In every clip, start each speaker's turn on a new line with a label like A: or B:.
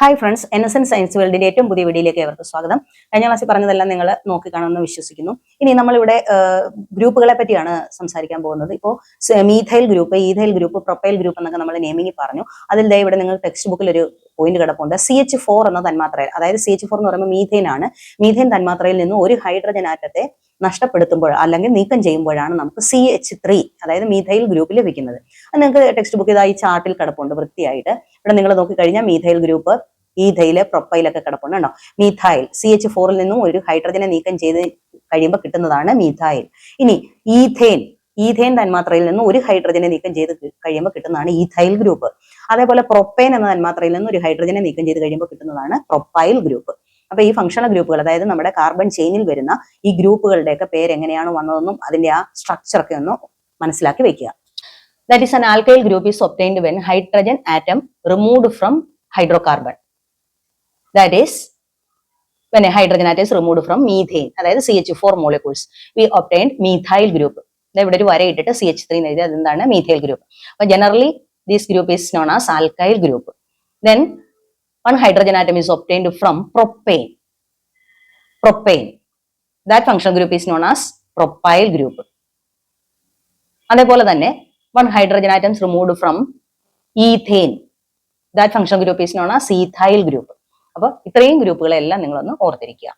A: Hi friends N S N science വേൾഡിന്റെ ഏറ്റവും പുതിയ വീഡിയോയിലേക്ക് ഏവർക്ക് സ്വാഗതം. കഴിഞ്ഞ ക്ലാസ്സിൽ പറഞ്ഞതെല്ലാം നിങ്ങൾ നോക്കിക്കാണുമെന്ന് വിശ്വസിക്കുന്നു. ഇനി നമ്മളിവിടെ ഗ്രൂപ്പുകളെ പറ്റിയാണ് സംസാരിക്കാൻ പോകുന്നത്. ഇപ്പോൾ methyl group ethyl group propyl group എന്നൊക്കെ നമ്മൾ നെയിമിംഗ് പറഞ്ഞു. അതിൽ ദേ ഇവിടെ നിങ്ങൾ ടെക്സ്റ്റ് ബുക്കിൽ ഒരു പോയിന്റ് കിടപ്പുണ്ട്. സി എച്ച് ഫോർ എന്ന തന്മാത്രയിൽ അതായത് സി എച്ച് ഫോർ എന്ന് പറയുമ്പോൾ മീഥൈൻ ആണ്. മീഥൈൻ തന്മാത്രയിൽ നിന്ന് ഒരു ഹൈഡ്രജൻ ആറ്റത്തെ നഷ്ടപ്പെടുത്തുമ്പോൾ അല്ലെങ്കിൽ നീക്കം ചെയ്യുമ്പോഴാണ് നമുക്ക് സി എച്ച് ത്രീ അതായത് മീഥൈൽ ഗ്രൂപ്പ് ലഭിക്കുന്നത്. അത് നിങ്ങൾക്ക് ടെക്സ്റ്റ് ബുക്ക് ഇതായി ചാർട്ടിൽ കിടപ്പുണ്ട് വൃത്തിയായിട്ട്. ഇവിടെ നിങ്ങൾ നോക്കിക്കഴിഞ്ഞാൽ മീഥൈൽ ഗ്രൂപ്പ് ഈഥൈൽ പ്രൊപ്പൈലൊക്കെ കിടപ്പുണ്ട് കേട്ടോ. മീഥൈൽ സി എച്ച് ഫോറിൽ നിന്നും ഒരു ഹൈഡ്രജനെ നീക്കം ചെയ്ത് കഴിയുമ്പോൾ കിട്ടുന്നതാണ് മീഥൈൽ ഇനി ഈഥേൻ ഈഥേൻ തന്മാത്രയിൽ നിന്നും ഒരു ഹൈഡ്രജനെ നീക്കം ചെയ്ത് കഴിയുമ്പോൾ കിട്ടുന്നതാണ് ഈഥൈൽ ഗ്രൂപ്പ് അതേപോലെ പ്രൊപ്പൈൻ എന്ന തന്മാത്രയിൽ നിന്നും ഒരു ഹൈഡ്രജനെ നീക്കം ചെയ്ത് കഴിയുമ്പോൾ കിട്ടുന്നതാണ് പ്രൊപ്പൈൽ ഗ്രൂപ്പ് അപ്പൊ ഈ ഫംഗ്ഷണൽ ഗ്രൂപ്പുകൾ അതായത് നമ്മുടെ കാർബൺ ചെയിനിൽ വരുന്ന ഈ ഗ്രൂപ്പുകളുടെയൊക്കെ പേര് എങ്ങനെയാണ് വന്നതെന്നും അതിന്റെ ആ സ്ട്രക്ചറൊക്കെ ഒന്ന് മനസ്സിലാക്കി വെക്കുക. That is an alkyl group is obtained when hydrogen atom removed from hydrocarbon that is when a hydrogen atom is removed from methane അതായത് C H four molecules we obtained methyl group ഇവിടെ ഒരു വര ഇട്ടിട്ട് C H three എഴുതി അതെന്താണ്? Methyl group അപ്പൊ generally this group is known as alkyl group then one hydrogen atom is obtained from propane propane that function group is known as propyl group അതേപോലെ തന്നെ one hydrogen atoms removed from ethane that function group is known as ethyl group അപ്പൊ ഇത്രയും ഗ്രൂപ്പുകളെല്ലാം നിങ്ങളൊന്ന് ഓർത്തിരിക്കുക.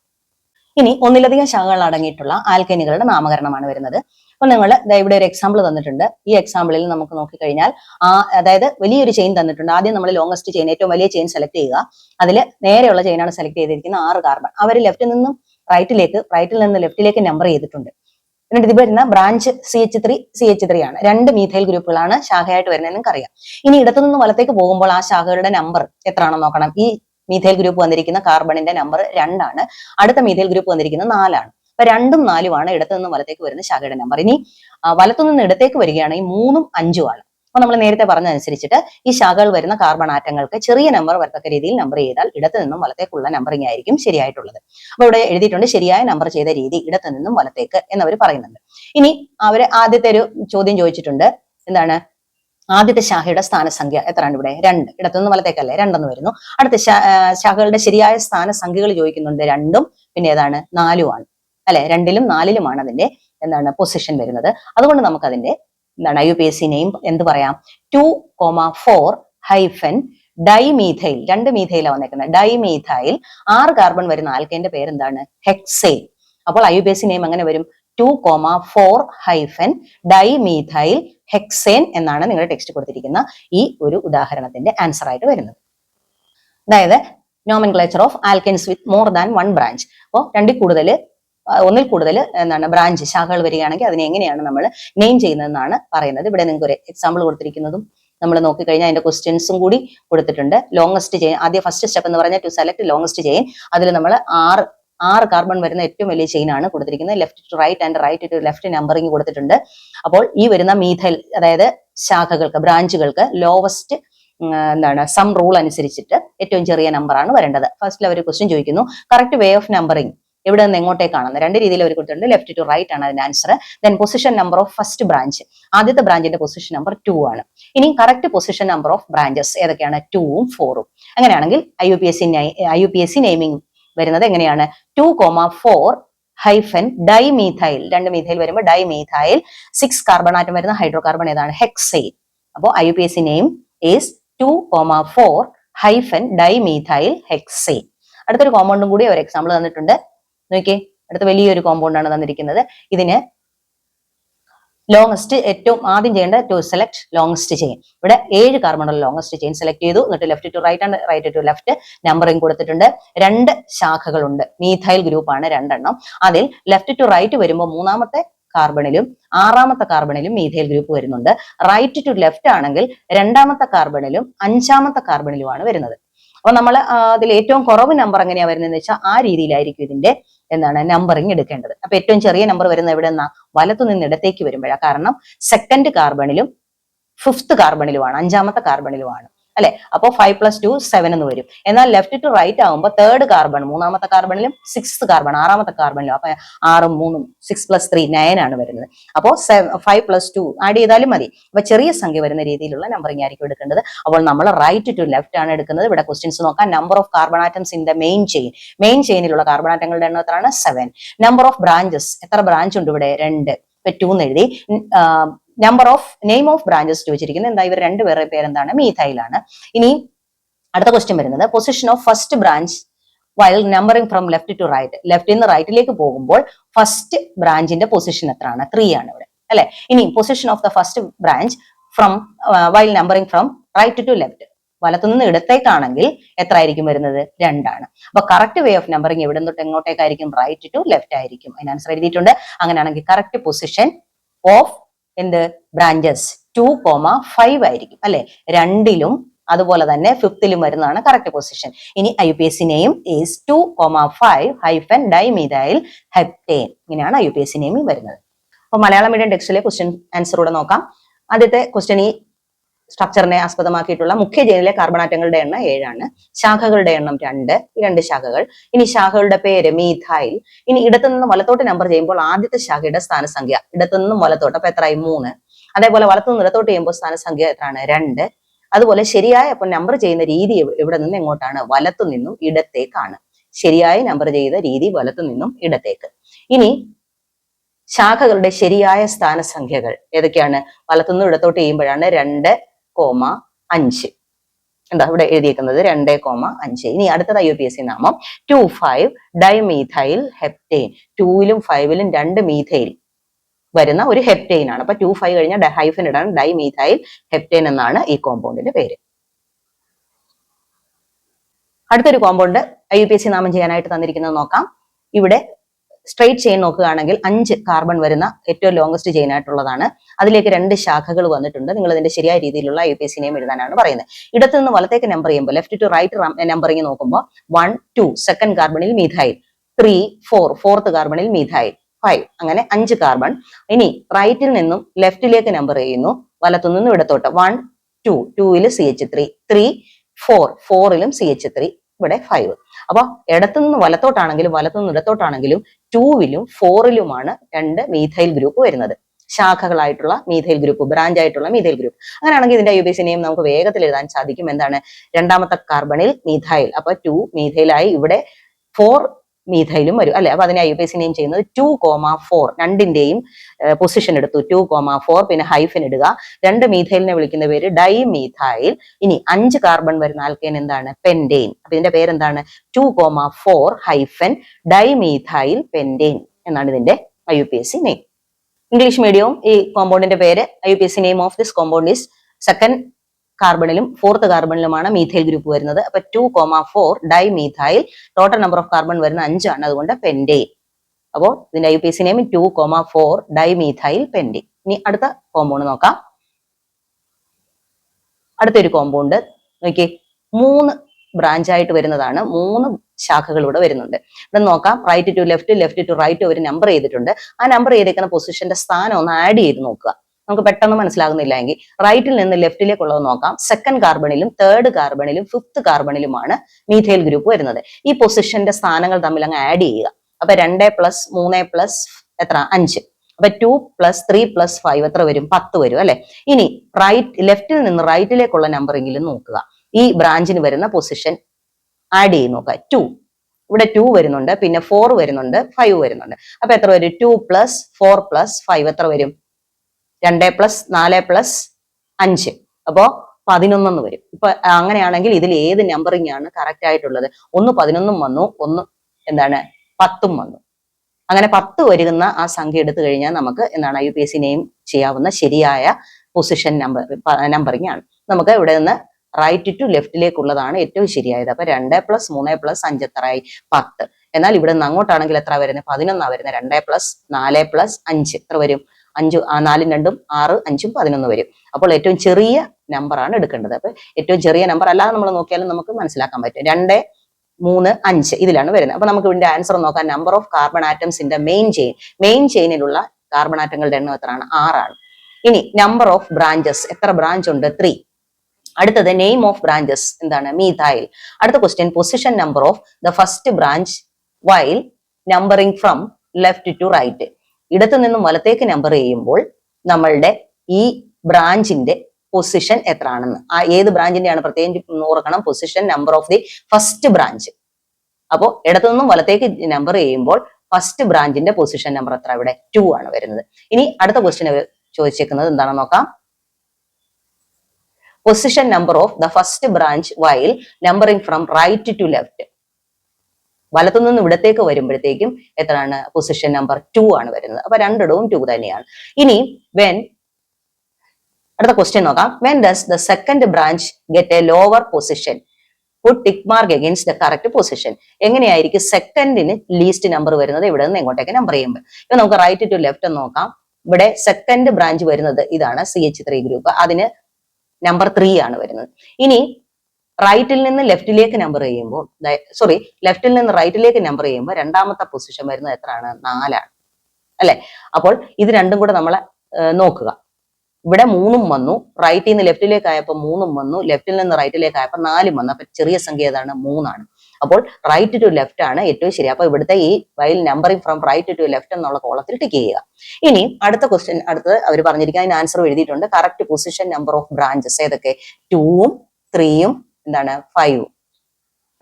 A: ഇനി ഒന്നിലധികം ശാഖകൾ അടങ്ങിയിട്ടുള്ള ആൽക്കൈനുകളുടെ നാമകരണമാണ് വരുന്നത്. അപ്പൊ നിങ്ങൾ ഇവിടെ ഒരു എക്സാമ്പിൾ തന്നിട്ടുണ്ട്. ഈ എക്സാമ്പിളിൽ നമുക്ക് നോക്കിക്കഴിഞ്ഞാൽ ആ അതായത് വലിയൊരു ചെയിൻ തന്നിട്ടുണ്ട്. ആദ്യം നമ്മൾ ലോങ്സ്റ്റ് ചെയിൻ ഏറ്റവും വലിയ ചെയിൻ സെലക്ട് ചെയ്യുക. അതിൽ നേരെയുള്ള ചെയിനാണ് സെലക്ട് ചെയ്തിരിക്കുന്ന ആറ് കാർബൺ അവർ ലെഫ്റ്റിൽ നിന്നും റൈറ്റിലേക്ക് റൈറ്റിൽ നിന്ന് ലെഫ്റ്റിലേക്ക് നമ്പർ ചെയ്തിട്ടുണ്ട്. എന്നിട്ട് ഇത് വരുന്ന branch C H three C H three ആണ്. രണ്ട് മീഥൈൽ ഗ്രൂപ്പുകളാണ് ശാഖയായിട്ട് വരുന്നത് നിങ്ങൾക്ക് അറിയാം ഇനി ഇടത്തുനിന്ന് വലത്തേക്ക് പോകുമ്പോൾ ആ ശാഖകളുടെ നമ്പർ എത്രയാണെന്ന് നോക്കണം. ഈ മീഥൈൽ ഗ്രൂപ്പ് വന്നിരിക്കുന്ന കാർബണിന്റെ നമ്പർ രണ്ടാണ്. അടുത്ത മീഥൈൽ ഗ്രൂപ്പ് വന്നിരിക്കുന്നത് നാലാണ്. അപ്പൊ രണ്ടും നാലുമാണ് ഇടത്തുനിന്ന് വലത്തേക്ക് വരുന്ന ശാഖയുടെ നമ്പർ ഇനി വലത്തുനിന്ന് വലത്തു നിന്ന് ഇടത്തേക്ക് വരികയാണെങ്കിൽ മൂന്നും അഞ്ചും ആണ് അപ്പൊ നമ്മൾ നേരത്തെ പറഞ്ഞതനുസരിച്ചിട്ട് ഈ ശാഖകൾ വരുന്ന കാർബൺ ആറ്റങ്ങൾക്ക് ചെറിയ നമ്പർ വരത്തക്ക രീതിയിൽ നമ്പർ ചെയ്താൽ ഇടത്തു നിന്നും വലത്തേക്കുള്ള നമ്പറിംഗ് ആയിരിക്കും ശരിയായിട്ടുള്ളത്. അപ്പൊ ഇവിടെ എഴുതിയിട്ടുണ്ട് ശരിയായ നമ്പർ ചെയ്ത രീതി ഇടത്തു നിന്നും വലത്തേക്ക് എന്നവർ പറയുന്നുണ്ട്. ഇനി അവർ ആദ്യത്തെ ഒരു ചോദ്യം ചോദിച്ചിട്ടുണ്ട്. എന്താണ്? ആദ്യത്തെ ശാഖയുടെ സ്ഥാനസംഖ്യ എത്രയാണ് ഇവിടെ? രണ്ട്. ഇടത്തുനിന്ന് വലത്തേക്കല്ലേ? രണ്ടെന്ന് വരുന്നു. അടുത്ത ശാഖകളുടെ ശരിയായ സ്ഥാനസംഖ്യകൾ ചോദിക്കുന്നുണ്ട് രണ്ടും. പിന്നെ ഏതാണ്? നാലുമാണ്. അല്ലെ? രണ്ടിലും നാലിലുമാണ് അതിന്റെ എന്താണ്? പൊസിഷൻ വരുന്നത്. അതുകൊണ്ട് നമുക്ക് അതിന്റെ എന്താണ് I U P S C name എന്ത് പറയാം? Two comma four hyphen dimethyl രണ്ട് മീഥൈലാണ് വന്നേക്കുന്നത്. ഡൈമീഥൈൽ ആറ് കാർബൺ വരുന്ന ആൽക്കൈന്റെ പേരെന്താണ്? ഹെക്സൈൽ അപ്പോൾ I U P S C name അങ്ങനെ വരും. Two comma four hyphen dimethyl hexane എന്നാണ് നിങ്ങളുടെ ടെക്സ്റ്റ് കൊടുത്തിരിക്കുന്ന ഈ ഒരു ഉദാഹരണത്തിന്റെ ആൻസർ ആയിട്ട് വരുന്നത്. അതായത് nomenclature of alkanes with more than one branch അപ്പോൾ രണ്ടിൽ കൂടുതൽ ഒന്നിൽ കൂടുതൽ എന്താണ് ബ്രാഞ്ച് ശാഖകൾ വരികയാണെങ്കിൽ അതിനെ എങ്ങനെയാണ് നമ്മൾ നെയിം ചെയ്യുന്നതെന്നാണ് പറയുന്നത്. ഇവിടെ നിങ്ങൾക്ക് ഒരു എക്സാമ്പിൾ കൊടുത്തിരിക്കുന്നതും നമ്മൾ നോക്കിക്കഴിഞ്ഞാൽ അതിന്റെ ക്വസ്റ്റ്യൻസും കൂടി കൊടുത്തിട്ടുണ്ട്. ലോങ്സ്റ്റ് ചെയിൻ ആദ്യ ഫസ്റ്റ് സ്റ്റെപ്പ് എന്ന് പറഞ്ഞാൽ ടു സെലക്ട് ലോങ്സ്റ്റ് ചെയിൻ അതിൽ നമ്മൾ ആറ് ആറ് കാർബൺ വരുന്ന ഏറ്റവും വലിയ ചെയിൻ ആണ് കൊടുത്തിരിക്കുന്നത്. Left to right and right to left numbering കൊടുത്തിട്ടുണ്ട്. അപ്പോൾ ഈ വരുന്ന മീഥൈൽ അതായത് ശാഖകൾക്ക് ബ്രാഞ്ചുകൾക്ക് ലോവസ്റ്റ് എന്താണ് സം റൂൾ അനുസരിച്ചിട്ട് ഏറ്റവും ചെറിയ നമ്പറാണ് വരേണ്ടത്. ഫസ്റ്റിൽ അവർ ക്വസ്റ്റ്യൻ ചോദിക്കുന്നു. കറക്റ്റ് വേ ഓഫ് നമ്പറിംഗ് എവിടെ നിന്ന് എങ്ങോട്ടേക്കാണെന്ന് രണ്ട് രീതിയിൽ അവർ കൊടുത്തിട്ടുണ്ട്. ലെഫ്റ്റ് ടു റൈറ്റ് ആണ് അതിന്റെ answer then position number of first branch ആദ്യത്തെ ബ്രാഞ്ചിന്റെ പൊസിഷൻ നമ്പർ ടു ആണ്. ഇനി correct position number of branches ഏതൊക്കെയാണ്? ടൂവും ഫോറും അങ്ങനെയാണെങ്കിൽ I U P S C I U P S C naming വരുന്നത് എങ്ങനെയാണ്? Two comma four hyphen dimethyl രണ്ട് മീഥൈൽ വരുമ്പോൾ ഡൈമീഥൈൽ സിക്സ് കാർബൺ ആറ്റം വരുന്ന ഹൈഡ്രോ കാർബൺ ഏതാണ്? ഹെക്സൈൻ അപ്പോൾ I U P S C name is two comma four hyphen dimethyl hexane അടുത്തൊരു കോമ്പൗണ്ടും കൂടി ഒരു എക്സാമ്പിൾ തന്നിട്ടുണ്ട്. നോക്കിയേ. അടുത്ത വലിയൊരു കോമ്പൗണ്ട് ആണ് തന്നിരിക്കുന്നത്. ഇതിന് ലോങ്സ്റ്റ് ഏറ്റവും ആദ്യം ചെയ്യേണ്ട ടു സെലക്ട് ലോങ്സ്റ്റ് ചെയിൻ ഇവിടെ ഏഴ് കാർബണുള്ള ലോങ്സ്റ്റ് ചെയിൻ സെലക്ട് ചെയ്തു. എന്നിട്ട് left to right and right to left numbering കൊടുത്തിട്ടുണ്ട്. രണ്ട് ശാഖകളുണ്ട്. മീഥൈൽ ഗ്രൂപ്പാണ് രണ്ടെണ്ണം. അതിൽ ലെഫ്റ്റ് ടു റൈറ്റ് വരുമ്പോൾ മൂന്നാമത്തെ കാർബണിലും ആറാമത്തെ കാർബണിലും മീഥൈൽ ഗ്രൂപ്പ് വരുന്നുണ്ട്. റൈറ്റ് ടു ലെഫ്റ്റ് ആണെങ്കിൽ രണ്ടാമത്തെ കാർബണിലും അഞ്ചാമത്തെ കാർബണിലുമാണ് വരുന്നത്. അപ്പൊ നമ്മൾ അതിൽ ഏറ്റവും കുറവ് നമ്പർ എങ്ങനെയാ വരുന്നതെന്ന് വെച്ചാൽ ആ രീതിയിലായിരിക്കും ഇതിന്റെ എന്താണ് നമ്പറിങ് എടുക്കേണ്ടത്. അപ്പൊ ഏറ്റവും ചെറിയ നമ്പർ വരുന്ന എവിടെ നിന്നാ വലത്തു നിന്ന് ഇടത്തേക്ക് വരുമ്പോഴാണ് കാരണം സെക്കൻഡ് കാർബണിലും ഫിഫ്ത് കാർബണിലുമാണ് അഞ്ചാമത്തെ കാർബണിലുമാണ് അല്ലെ? അപ്പോൾ ഫൈവ് പ്ലസ് ടു സെവൻ എന്ന് വരും. എന്നാൽ ലെഫ്റ്റ് ടു റൈറ്റ് ആകുമ്പോൾ തേർഡ് കാർബൺ മൂന്നാമത്തെ കാർബണിലും സിക്സ് കാർബൺ ആറാമത്തെ കാർബണിലും അപ്പൊ ആറും മൂന്നും സിക്സ് പ്ലസ് ത്രീ നയൻ ആണ് വരുന്നത്. അപ്പോൾ ഫൈവ് പ്ലസ് ടു ആഡ് ചെയ്താലും മതി. അപ്പൊ ചെറിയ സംഖ്യ വരുന്ന രീതിയിലുള്ള നമ്പറിംഗ് ആയിരിക്കും എടുക്കേണ്ടത്. അപ്പോൾ നമ്മൾ റൈറ്റ് ടു ലെഫ്റ്റ് ആണ് എടുക്കുന്നത്. ഇവിടെ ക്വസ്റ്റ്യൻസ് നോക്കാം. Number of carbon atoms in the main chain main ചെയിനിലുള്ള carbon ആറ്റങ്ങളുടെ എണ്ണം എത്രയാണ്? സെവൻ നമ്പർ ഓഫ് ബ്രാഞ്ചസ് എത്ര ബ്രാഞ്ച് ഉണ്ട് ഇവിടെ? രണ്ട്. ഇപ്പൊ ടു എന്ന് എഴുതി. Number of name of branches ചോദിച്ചിരിക്കുന്നത് എന്താ? ഇവർ രണ്ടുപേരുടെ പേരെന്താണ്? മീഥൈലാണ് ഇനി അടുത്ത ക്വസ്റ്റ്യൻ വരുന്നത്. Position of first branch while numbering from left to right ലെഫ്റ്റിൽ നിന്ന് റൈറ്റിലേക്ക് പോകുമ്പോൾ ഫസ്റ്റ് ബ്രാഞ്ചിന്റെ പൊസിഷൻ എത്രയാണ്? ത്രീ ആണ് ഇവിടെ. അല്ലെ? ഇനി position of the first branch from while numbering from right to left വലത്തുനിന്ന് ഇടത്തേക്കാണെങ്കിൽ എത്ര ആയിരിക്കും വരുന്നത്? രണ്ടാണ്. അപ്പൊ കറക്റ്റ് വേ ഓഫ് നമ്പറിംഗ് എവിടെ തൊട്ട് എങ്ങോട്ടേക്കായിരിക്കും? റൈറ്റ് ടു ലെഫ്റ്റ് ആയിരിക്കും. അതിന് ആൻസർ എഴുതിയിട്ടുണ്ട്. അങ്ങനെയാണെങ്കിൽ കറക്റ്റ് പൊസിഷൻ ഓഫ് എന്ത്? ബ്രാഞ്ചസ് ടു കോമ ഫൈവ് ആയിരിക്കും അല്ലെ? രണ്ടിലും അതുപോലെ തന്നെ ഫിഫ്തിലും വരുന്നതാണ് കറക്റ്റ് പൊസിഷൻ ഇനി I P S name is two comma five hyphen dimethyl heptane ഇങ്ങനെയാണ് I U P S name വരുന്നത്. അപ്പൊ മലയാളം മീഡിയം ടെക്സ്റ്റിലെ ക്വസ്റ്റ്യൻ ആൻസർ കൂടെ നോക്കാം. ആദ്യത്തെ ക്വസ്റ്റ്യൻ ഈ സ്ട്രക്ചറിനെ ആസ്പദമാക്കിയിട്ടുള്ള മുഖ്യ ജയിലിലെ കാർബണാറ്റങ്ങളുടെ എണ്ണം ഏഴാണ്. ശാഖകളുടെ എണ്ണം രണ്ട്. ഈ രണ്ട് ശാഖകൾ. ഇനി ശാഖകളുടെ പേര് മീഥായിൽ. ഇനി ഇടത്തു നിന്നും വലത്തോട്ട് നമ്പർ ചെയ്യുമ്പോൾ ആദ്യത്തെ ശാഖയുടെ സ്ഥാനസംഖ്യ. ഇടത്തു നിന്നും വലത്തോട്ട്. അപ്പൊ എത്രയായി? മൂന്ന്. അതേപോലെ വലത്തു നിന്ന് ഇടത്തോട്ട് ചെയ്യുമ്പോൾ സ്ഥാനസംഖ്യ എത്രയാണ്? രണ്ട്. അതുപോലെ ശരിയായ അപ്പൊ നമ്പർ ചെയ്യുന്ന രീതി ഇവിടെ നിന്ന് എങ്ങോട്ടാണ്? വലത്തു നിന്നും ഇടത്തേക്കാണ്. ശരിയായ നമ്പർ ചെയ്ത രീതി വലത്തു നിന്നും ഇടത്തേക്ക്. ഇനി ശാഖകളുടെ ശരിയായ സ്ഥാനസംഖ്യകൾ ഏതൊക്കെയാണ്? വലത്തുനിന്നും ഇടത്തോട്ട് ചെയ്യുമ്പോഴാണ് രണ്ട് കോമ അഞ്ച്. എന്താ ഇവിടെ എഴുതിയിരിക്കുന്നത് രണ്ട് കോമ അഞ്ച്. ഇനി അടുത്തത് ഐ പി എസ് സി നാമം. ടു ഫൈവ് ഡൈമീഥൈൽ ഹെപ്റ്റെയിൻ ടൂവിലും ഫൈവിലും രണ്ട് മീഥൈൽ വരുന്ന ഒരു ഹെപ്റ്റെയിൻ ആണ്. അപ്പൊ ടു ഫൈവ് കഴിഞ്ഞാൽ ഹൈഫൻ ഇടാണ് ഡൈമീഥൈൽ ഹെപ്റ്റെയിൻ എന്നാണ് ഈ കോമ്പൗണ്ടിന്റെ പേര്. അടുത്തൊരു compound I U P S C നാമം ചെയ്യാനായിട്ട് തന്നിരിക്കുന്നത് നോക്കാം. ഇവിടെ സ്ട്രെയിറ്റ് ചെയിൻ നോക്കുകയാണെങ്കിൽ അഞ്ച് കാർബൺ വരുന്ന ഏറ്റവും ലോങ്സ്റ്റ് ചെയിൻ ആയിട്ടുള്ളതാണ്. അതിലേക്ക് രണ്ട് ശാഖകൾ വന്നിട്ടുണ്ട്. നിങ്ങൾ അതിന്റെ ശരിയായ രീതിയിലുള്ള ഐ പി എസ് നെയിം എഴുതാനാണ് പറയുന്നത്. ഇടത്തു നിന്ന് വലത്തേക്ക് നമ്പർ ചെയ്യുമ്പോൾ ലെഫ്റ്റ് ടു റൈറ്റ് നമ്പറിങ് നോക്കുമ്പോൾ വൺ ടു സെക്കൻഡ് കാർബണിൽ മീഥൈൽ ത്രീ ഫോർ ഫോർത്ത് കാർബണിൽ മീഥൈൽ ഫൈവ് അങ്ങനെ അഞ്ച് കാർബൺ ഇനി റൈറ്റിൽ നിന്നും ലെഫ്റ്റിലേക്ക് നമ്പർ ചെയ്യുന്നു. വലത്തുനിന്നും ഇടത്തോട്ട്. വൺ ടു ടൂവിൽ C H three three four ഫോറിലും C H three ഇവിടെ ഫൈവ് അപ്പൊ ഇടത്തുനിന്ന് വലത്തോട്ടാണെങ്കിലും വലത്തുനിന്ന് ഇടത്തോട്ടാണെങ്കിലും ടൂവിലും ഫോറിലുമാണ് രണ്ട് മീഥൈൽ ഗ്രൂപ്പ് വരുന്നത്. ശാഖകളായിട്ടുള്ള മീഥൈൽ ഗ്രൂപ്പ് ബ്രാഞ്ച് ആയിട്ടുള്ള മീഥൈൽ ഗ്രൂപ്പ് അങ്ങനെയാണെങ്കിൽ ഇതിന്റെ യു ബി സി നെയിം നമുക്ക് വേഗത്തിൽ എഴുതാൻ സാധിക്കും. എന്താണ്? രണ്ടാമത്തെ കാർബണിൽ മീഥൈൽ അപ്പൊ ടു മീഥൈലായി ഇവിടെ ഫോർ മീഥൈലും വരും. അല്ലെ? അപ്പൊ അതിനെ ഐ പി എസ് നെയിം ചെയ്യുന്നത് ടു കോമ ഫോർ രണ്ടിന്റെയും പൊസിഷൻ എടുത്തു. ടു കോമ ഫോർ പിന്നെ ഹൈഫിൻ ഇടുക. രണ്ട് മീഥൈലിനെ വിളിക്കുന്ന പേര് ഡൈ മീഥൈൽ ഇനി അഞ്ച് കാർബൺ വരുന്ന ആൽക്കേൻ എന്താണ്? പെൻഡെയിൻ അപ്പൊ ഇതിന്റെ പേരെന്താണ്? Two comma four hyphen di methyl pentane എന്നാണ് ഇതിന്റെ I U P S C name English മീഡിയവും ഈ കോമ്പൗണ്ടിന്റെ പേര് I U P S C name of this compound is second കാർബണിലും fourth കാർബണിലുമാണ് മീഥൈൽ ഗ്രൂപ്പ് വരുന്നത്. അപ്പൊ two comma four di methyl total number of carbon വരുന്ന അഞ്ചാണ്. അതുകൊണ്ട് പെൻഡെയിൻ അപ്പോൾ ഇതിന്റെ I P C name two comma four di methyl pentane ഇനി അടുത്ത കോമ്പൗണ്ട് നോക്കാം. അടുത്തൊരു കോമ്പൗണ്ട് നോക്കി മൂന്ന് ബ്രാഞ്ച് ആയിട്ട് വരുന്നതാണ്. മൂന്ന് ശാഖകൾ ഇവിടെ വരുന്നുണ്ട്. ഇവിടെ നോക്കാം. Right to left left to right ഒരു നമ്പർ ചെയ്തിട്ടുണ്ട്. ആ നമ്പർ ചെയ്തേക്കുന്ന പൊസിഷന്റെ സ്ഥാനം ഒന്ന് ആഡ് ചെയ്ത് നോക്കുക. നമുക്ക് പെട്ടെന്ന് മനസ്സിലാകുന്നില്ല എങ്കിൽ റൈറ്റിൽ നിന്ന് ലെഫ്റ്റിലേക്കുള്ളത് നോക്കാം. സെക്കൻഡ് കാർബണിലും തേർഡ് കാർബണിലും ഫിഫ്ത് കാർബണിലുമാണ് മീഥൈൽ ഗ്രൂപ്പ് വരുന്നത്. ഈ പൊസിഷന്റെ സ്ഥാനങ്ങൾ തമ്മിൽ അങ്ങ് ആഡ് ചെയ്യുക. അപ്പൊ രണ്ട് പ്ലസ് മൂന്ന് പ്ലസ് എത്ര? അഞ്ച്. അപ്പൊ two plus three plus five എത്ര വരും? പത്ത് വരും അല്ലെ? ഇനി റൈറ്റ് ലെഫ്റ്റിൽ നിന്ന് റൈറ്റിലേക്കുള്ള നമ്പറെങ്കിലും നോക്കുക. ഈ ബ്രാഞ്ചിന് വരുന്ന പൊസിഷൻ ആഡ് ചെയ്ത് നോക്കുക. ടു ഇവിടെ ടു വരുന്നുണ്ട് പിന്നെ ഫോർ വരുന്നുണ്ട് ഫൈവ് വരുന്നുണ്ട്. അപ്പൊ എത്ര വരും? Two plus four plus five എത്ര വരും? രണ്ട് പ്ലസ് നാല് പ്ലസ് അഞ്ച്. അപ്പോ പതിനൊന്നെന്ന് വരും. ഇപ്പൊ അങ്ങനെയാണെങ്കിൽ ഇതിൽ ഏത് നമ്പറിംഗ് ആണ് കറക്റ്റ് ആയിട്ടുള്ളത്? ഒന്ന് പതിനൊന്നും വന്നു ഒന്ന് എന്താണ് പത്തും വന്നു. അങ്ങനെ പത്ത് വരുന്ന ആ സംഖ്യ എടുത്തു കഴിഞ്ഞാൽ നമുക്ക് എന്താണ് U P S C name ചെയ്യാവുന്ന ശരിയായ പൊസിഷൻ നമ്പർ നമ്പറിംഗ് ആണ്. നമുക്ക് ഇവിടെ നിന്ന് റൈറ്റ് ടു ലെഫ്റ്റിലേക്കുള്ളതാണ് ഏറ്റവും ശരിയായത്. അപ്പൊ രണ്ട് പ്ലസ് മൂന്ന് പ്ലസ് അഞ്ച് എത്രയായി? പത്ത്. എന്നാൽ ഇവിടെ നിന്ന് അങ്ങോട്ടാണെങ്കിൽ എത്ര വരുന്നത്? പതിനൊന്നാണ് വരുന്നത്. രണ്ട് പ്ലസ് നാല് പ്ലസ് അഞ്ച്. എത്ര വരും? അഞ്ച് നാലും രണ്ടും ആറ് അഞ്ചും പതിനൊന്ന് വരും. അപ്പോൾ ഏറ്റവും ചെറിയ നമ്പറാണ് എടുക്കേണ്ടത്. അപ്പൊ ഏറ്റവും ചെറിയ നമ്പർ അല്ലാതെ നമ്മൾ നോക്കിയാലും നമുക്ക് മനസ്സിലാക്കാൻ പറ്റും. രണ്ട് മൂന്ന് അഞ്ച് ഇതിലാണ് വരുന്നത്. അപ്പൊ നമുക്ക് ഇതിന്റെ ആൻസർ നോക്കാം. നമ്പർ ഓഫ് കാർബൺ ആറ്റംസിന്റെ മെയിൻ ചെയിൻ മെയിൻ ചെയിനിലുള്ള കാർബൺ ആറ്റങ്ങളുടെ എണ്ണം എത്രയാണ്? ആറാണ്. ഇനി നമ്പർ ഓഫ് ബ്രാഞ്ചസ് എത്ര ബ്രാഞ്ച് ഉണ്ട്? ത്രീ അടുത്തത് നെയിം ഓഫ് ബ്രാഞ്ചസ് എന്താണ്? മീഥൈൽ അടുത്ത question position number of the first branch while numbering from left to right ഇടത്തു നിന്നും വലത്തേക്ക് നമ്പർ ചെയ്യുമ്പോൾ നമ്മളുടെ ഈ ബ്രാഞ്ചിന്റെ പൊസിഷൻ എത്രയാണെന്ന് ആ ഏത് ബ്രാഞ്ചിന്റെയാണ് പ്രത്യേകം ഓർക്കണം. Position number of the first branch അപ്പോൾ ഇടത്തു നിന്നും വലത്തേക്ക് നമ്പർ ചെയ്യുമ്പോൾ ഫസ്റ്റ് ബ്രാഞ്ചിന്റെ പൊസിഷൻ നമ്പർ എത്ര? ഇവിടെ ടു ആണ് വരുന്നത്. ഇനി അടുത്ത ക്വസ്റ്റ്യൻ ചോദിച്ചേക്കുന്നത് എന്താണെന്ന് നോക്കാം. Position number of the first branch while numbering from right to left വലത്തു നിന്ന് ഇവിടത്തേക്ക് വരുമ്പോഴത്തേക്കും എത്രയാണ്? പൊസിഷൻ നമ്പർ ടു ആണ് വരുന്നത്. അപ്പൊ രണ്ടിടവും ടു തന്നെയാണ്. ഇനി വെൻ അടുത്ത ക്വസ്റ്റ്യൻ നോക്കാം. When does the second branch get a lower position put tick mark against the correct position എങ്ങനെയായിരിക്കും സെക്കൻഡിന് ലീസ്റ്റ് നമ്പർ വരുന്നത്? ഇവിടെ നിന്ന് എങ്ങോട്ടേക്ക് നമ്പർ ചെയ്യുമ്പോൾ ഇപ്പൊ നമുക്ക് റൈറ്റ് ടു ലെഫ്റ്റ് നോക്കാം. ഇവിടെ സെക്കൻഡ് ബ്രാഞ്ച് വരുന്നത് ഇതാണ് സി എച്ച് ത്രീ ഗ്രൂപ്പ് അതിന് നമ്പർ ത്രീ ആണ് വരുന്നത്. ഇനി റൈറ്റിൽ നിന്ന് ലെഫ്റ്റിലേക്ക് നമ്പർ ചെയ്യുമ്പോൾ സോറി ലെഫ്റ്റിൽ നിന്ന് റൈറ്റിലേക്ക് നമ്പർ ചെയ്യുമ്പോൾ രണ്ടാമത്തെ പൊസിഷൻ വരുന്നത് എത്രയാണ്? നാലാണ്. അല്ലെ? അപ്പോൾ ഇത് രണ്ടും കൂടെ നമ്മൾ നോക്കുക. ഇവിടെ മൂന്നും വന്നു റൈറ്റിൽ നിന്ന് ലെഫ്റ്റിലേക്ക് ആയപ്പോൾ മൂന്നും വന്നു ലെഫ്റ്റിൽ നിന്ന് റൈറ്റിലേക്ക് ആയപ്പോൾ നാലും വന്നു. അപ്പൊ ചെറിയ സംഖ്യ ഏതാണ്? മൂന്നാണ്. അപ്പോൾ റൈറ്റ് ടു ലെഫ്റ്റ് ആണ് ഏറ്റവും ശരി. അപ്പൊ ഇവിടുത്തെ ഈ while numbering from right to left എന്നുള്ള കോളത്തിൽ ടിക്ക് ചെയ്യുക. ഇനി അടുത്ത ക്വസ്റ്റ്യൻ അടുത്തത് അവർ പറഞ്ഞിരിക്കുക അതിന് ആൻസർ എഴുതിയിട്ടുണ്ട്. Correct position number of branches ഏതൊക്കെ? ടൂവും ത്രീയും എന്താണ്? ഫൈവ്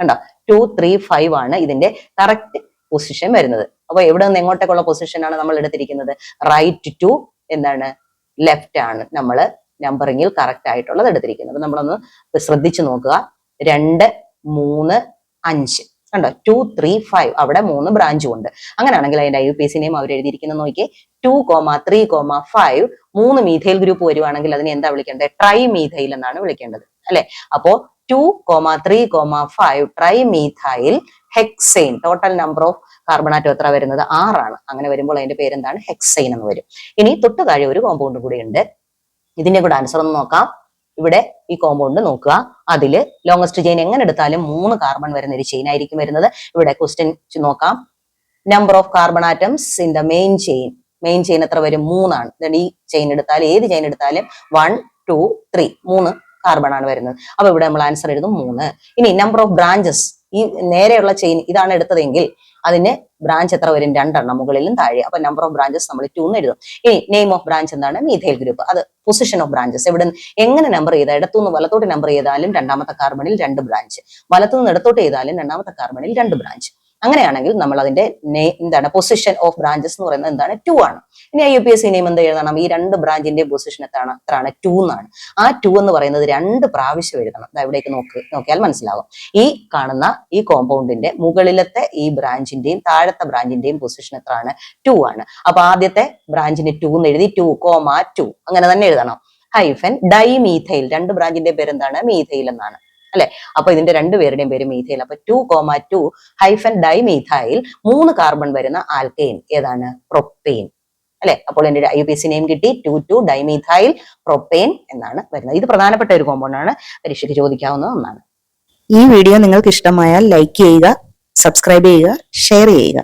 A: കണ്ടോ? ടു ത്രീ ഫൈവ് ആണ് ഇതിന്റെ കറക്റ്റ് പൊസിഷൻ വരുന്നത്. അപ്പൊ എവിടെ നിന്ന് എങ്ങോട്ടേക്കുള്ള പൊസിഷൻ ആണ് നമ്മൾ എടുത്തിരിക്കുന്നത്? റൈറ്റ് ടു എന്താണ്? ലെഫ്റ്റ് ആണ് നമ്മൾ നമ്പറിങ്ങിൽ കറക്റ്റ് ആയിട്ടുള്ളത് എടുത്തിരിക്കുന്നത്. നമ്മളൊന്ന് ശ്രദ്ധിച്ചു നോക്കുക. രണ്ട് മൂന്ന് അഞ്ച്. കണ്ടോ? ടു ത്രീ ഫൈവ് അവിടെ മൂന്ന് ബ്രാഞ്ചും ഉണ്ട്. അങ്ങനെയാണെങ്കിൽ അതിന്റെ I U P C name അവർ എഴുതിയിരിക്കുന്നത് നോക്കി two comma three comma five മൂന്ന് മീഥൈൽ ഗ്രൂപ്പ് വരുവാണെങ്കിൽ അതിനെ എന്താ വിളിക്കേണ്ടത്? ട്രൈ മീഥൈൽ എന്നാണ് വിളിക്കേണ്ടത്. അല്ലെ? അപ്പോ two comma three comma five tri methyl hexane total number of കാർബണാറ്റോ എത്ര വരുന്നത്? ആറാണ്. അങ്ങനെ വരുമ്പോൾ അതിന്റെ പേരെന്താണ്? ഹെക്സൈൻ എന്ന് വരും. ഇനി തൊട്ട് താഴെ ഒരു കോമ്പൗണ്ട് കൂടി ഉണ്ട്. ഇതിന്റെ കൂടെ ആൻസർ ഒന്ന് നോക്കാം. ഇവിടെ ഈ കോമ്പൗണ്ട് നോക്കുക. അതിൽ ലോങ്സ്റ്റ് ചെയിൻ എങ്ങനെ എടുത്താലും മൂന്ന് കാർബൺ വരുന്ന ഒരു ചെയിൻ ആയിരിക്കും വരുന്നത്. ഇവിടെ ക്വസ്റ്റ്യൻ നോക്കാം. Number of carbon atoms in the main chain main chain എത്ര വരും? മൂന്നാണ്. ഈ ചെയിൻ എടുത്താലും ഏത് ചെയിൻ എടുത്താലും വൺ ടു ത്രീ മൂന്ന് കാർബൺ ആണ് വരുന്നത്. അപ്പൊ ഇവിടെ നമ്മൾ ആൻസർ എഴുതും മൂന്ന്. ഇനി നമ്പർ ഓഫ് ബ്രാഞ്ചസ് ഈ നേരെയുള്ള ചെയിൻ ഇതാണ് എടുത്തതെങ്കിൽ അതിന് ബ്രാഞ്ച് എത്ര വരും? രണ്ടെണ്ണം മുകളിലും താഴെ അപ്പൊ നമ്പർ ഓഫ് ബ്രാഞ്ചസ് നമ്മൾ ടു എന്ന് എഴുതും. ഇനി നെയിം ഓഫ് ബ്രാഞ്ച് എന്താണ്? മീഥൈൽ ഗ്രൂപ്പ് അത് പൊസിഷൻ ഓഫ് ബ്രാഞ്ചസ് എവിടെ എങ്ങനെ നമ്പർ ചെയ്താൽ? ഇടത്തുനിന്ന് വലത്തോട്ട് നമ്പർ ചെയ്താലും രണ്ടാമത്തെ കാർബണിൽ രണ്ട് ബ്രാഞ്ച് വലത്തുനിന്ന് ഇടത്തോട്ട് ചെയ്താലും രണ്ടാമത്തെ കാർബണിൽ രണ്ട് ബ്രാഞ്ച് അങ്ങനെയാണെങ്കിൽ നമ്മൾ അതിന്റെ എന്താണ് പൊസിഷൻ ഓഫ് ബ്രാഞ്ചസ് എന്ന് പറയുന്നത് എന്താണ്? ടു ആണ്. ഇനി I U P S C name എന്ത് എഴുതണം? ഈ രണ്ട് ബ്രാഞ്ചിന്റെ പൊസിഷൻ എത്താണ്? എത്രയാണ്? ടു എന്നാണ്. ആ ടു എന്ന് പറയുന്നത് രണ്ട് പ്രാവശ്യം എഴുതണം. ഇവിടേക്ക് നോക്ക് നോക്കിയാൽ മനസ്സിലാവും. ഈ കാണുന്ന ഈ കോമ്പൗണ്ടിന്റെ മുകളിലത്തെ ഈ ബ്രാഞ്ചിന്റെയും താഴത്തെ ബ്രാഞ്ചിന്റെയും പൊസിഷൻ എത്രയാണ്? ടു ആണ്. അപ്പൊ ആദ്യത്തെ ബ്രാഞ്ചിന് ടു എന്ന് എഴുതി ടു കോമ ടു അങ്ങനെ തന്നെ എഴുതണം. ഹൈഫൻ ഡൈ മീഥൈൽ രണ്ട് ബ്രാഞ്ചിന്റെ പേര് എന്താണ് മീഥൈൽ എന്നാണ്. അല്ലെ? അപ്പൊ ഇതിന്റെ രണ്ടുപേരുടെയും പേര് മീഥൈൽ അപ്പൊ two comma two hyphen di methyl മൂന്ന് കാർബൺ വരുന്ന ആൽക്കെയിൻ ഏതാണ്? പ്രൊപ്പെയിൻ അല്ലെ? അപ്പോൾ എന്റെ ഐ പി സി നെയിം കിട്ടി. ടു ടു ഡൈമീഥൈൽ പ്രൊപ്പെയിൻ എന്നാണ് വരുന്നത്. ഇത് പ്രധാനപ്പെട്ട ഒരു കോമ്പൗണ്ട് ആണ്. പരീക്ഷയ്ക്ക് ചോദിക്കാവുന്ന ഒന്നാണ്.
B: ഈ വീഡിയോ നിങ്ങൾക്ക് ഇഷ്ടമായാൽ ലൈക്ക് ചെയ്യുക സബ്സ്ക്രൈബ് ചെയ്യുക ഷെയർ ചെയ്യുക.